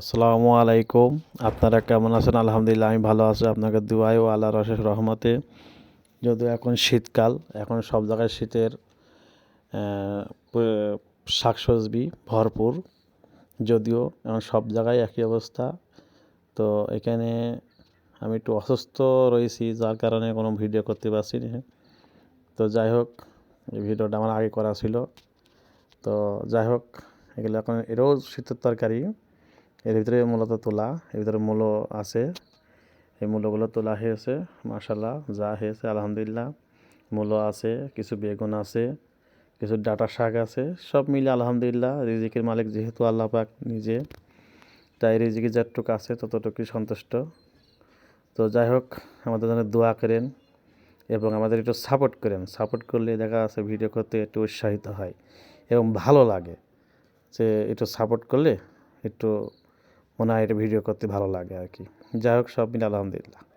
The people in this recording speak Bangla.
আসসালামু আলাইকুম। আপনারা কেমন আছেন? আলহামদুলিল্লাহ, আমি ভালো আছি। আপনাকে দুয়াই ও আল্লাহর অশেষ রহমতে। যদিও এখন শীতকাল, এখন সব জায়গায় শীতের শাকসবজি ভরপুর। যদিও এখন সব জায়গায় একই অবস্থা। তো এখানে আমি একটু অসুস্থ রয়েছি, যার কারণে কোনো ভিডিও করতে পারছি না। তো যাই হোক, এই ভিডিওটা আমার আগে করা ছিল। তো যাই হোক, এগুলো এখন এটাও শীতের তরকারি। এর ভিতরে মূলত তোলা, এর ভিতরে মূলো আছে। এই মূলোগুলো তোলা হয়েছে মাশাল্লাহ যা হয়েছে আলহামদুলিল্লাহ। মূলো আছে, কিছু বেগুন আছে, কিছু ডাটা শাক আছে, সব মিলে আলহামদুলিল্লাহ রিজিকের মালিক যেহেতু আল্লাহ পাক নিজে। তাই রিজিকে যতটুকু আছে ততটুকুই সন্তুষ্ট। তো যাই হোক, আমাদের জন্য দোয়া করেন এবং আমাদের একটু সাপোর্ট করেন। সাপোর্ট করলে দেখা যাচ্ছে ভিডিও করতে একটু উৎসাহিত হয় এবং ভালো লাগে। যে একটু সাপোর্ট করলে একটু মনে হয় এটা ভিডিও করতে ভালো লাগে আর কি। যাই হোক সব মিলে আলহামদুলিল্লাহ।